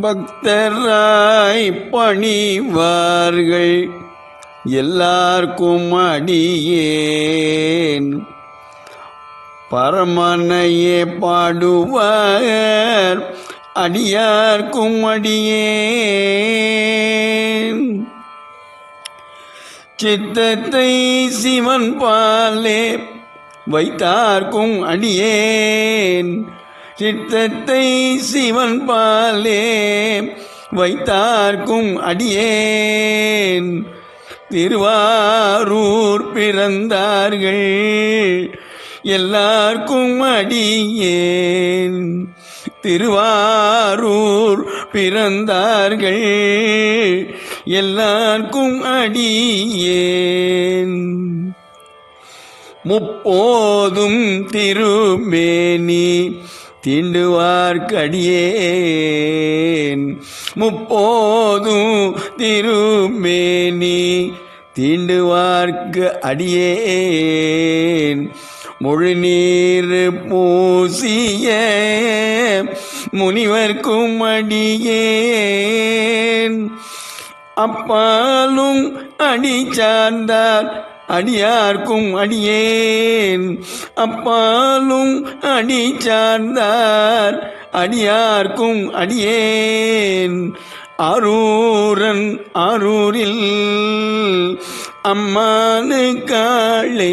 பக்தராய் பணிவார்கள். எல்லார்க்கும் அடியேன். பரமனையே பாடுவார். அடியார்க்கும் அடியேன். சித்தத்தை சிவன் பாலே வைத்தார்க்கும் அடியேன். சித்தத்தை சிவன் பாலே வைத்தார்க்கும் அடியேன். திருவாரூர் பிறந்தார்கள் எல்லார்க்கும் அடியேன். திருவாரூர் பிறந்தார்கள் எல்லார்க்கும் அடியேன். முப்போதும் திருமேனி தீண்டுவார்க்கடியேன். முப்போதும் திருமேனி தீண்டுவார்க்கு அடியேன் முழுநீர் பூசிய முனிவர்க்கும் அடியேன். அப்பாலும் அடி சார்ந்தார் அடியார்க்கும் அடியேன் அப்பாலும் அடி சார்ந்தார் அடியார்க்கும் அடியேன் அரூரன் அரூரில் அம்மானு காளே.